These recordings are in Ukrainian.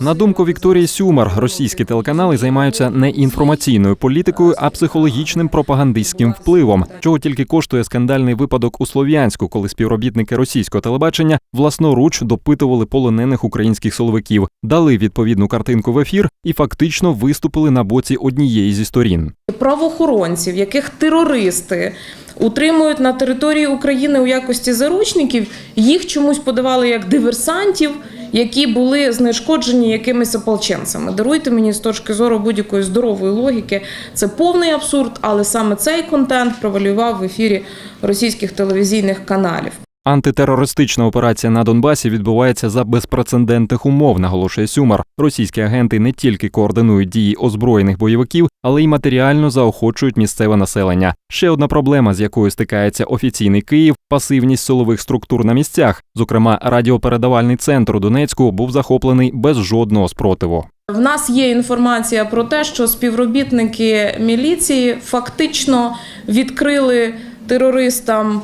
На думку Вікторії Сюмар, російські телеканали займаються не інформаційною політикою, а психологічним пропагандистським впливом, чого тільки коштує скандальний випадок у Слов'янську, коли співробітники російського телебачення власноруч допитували полонених українських силовиків, дали відповідну картинку в ефір і фактично виступили на боці однієї зі сторін. правоохоронців, яких терористи утримують на території України у якості заручників, їх чомусь подавали як диверсантів, які були знешкоджені якимись ополченцями. Даруйте мені з точки зору будь-якої здорової логіки. Це повний абсурд, але саме цей контент провалював в ефірі російських телевізійних каналів. Антитерористична операція на Донбасі відбувається за безпрецедентних умов, наголошує Сюмар. Російські агенти не тільки координують дії озброєних бойовиків, але й матеріально заохочують місцеве населення. Ще одна проблема, з якою стикається офіційний Київ пасивність силових структур на місцях. Зокрема, радіопередавальний центр у Донецьку був захоплений без жодного спротиву. В нас є інформація про те, що співробітники міліції фактично відкрили терористам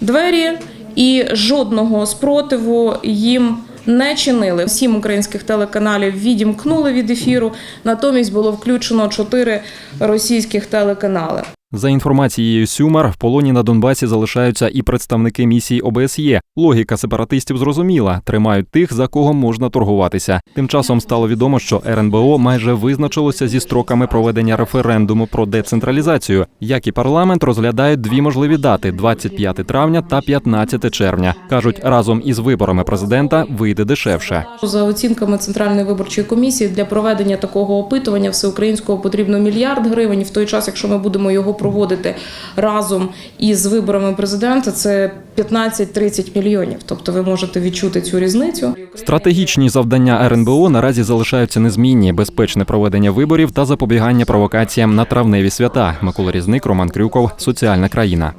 двері і жодного спротиву їм не чинили. Сім українських телеканалів відімкнули від ефіру. Натомість було включено чотири російських телеканали. За інформацією Сюмар, в полоні на Донбасі залишаються і представники місії ОБСЄ. Логіка сепаратистів зрозуміла: тримають тих, за кого можна торгуватися. Тим часом стало відомо, що РНБО майже визначилося зі строками проведення референдуму про децентралізацію. Як і парламент розглядають дві можливі дати: 25 травня та 15 червня. кажуть, разом із виборами президента вийде дешевше. За оцінками Центральної виборчої комісії для проведення такого опитування всеукраїнського потрібно мільярд гривень. В той час, якщо ми будемо його проводити разом із виборами президента, це 15-30 мільйонів. Тобто ви можете відчути цю різницю. Стратегічні завдання РНБО наразі залишаються незмінні: безпечне проведення виборів та запобігання провокаціям на травневі свята. Микола Різник, Роман Крюков, соціальна країна.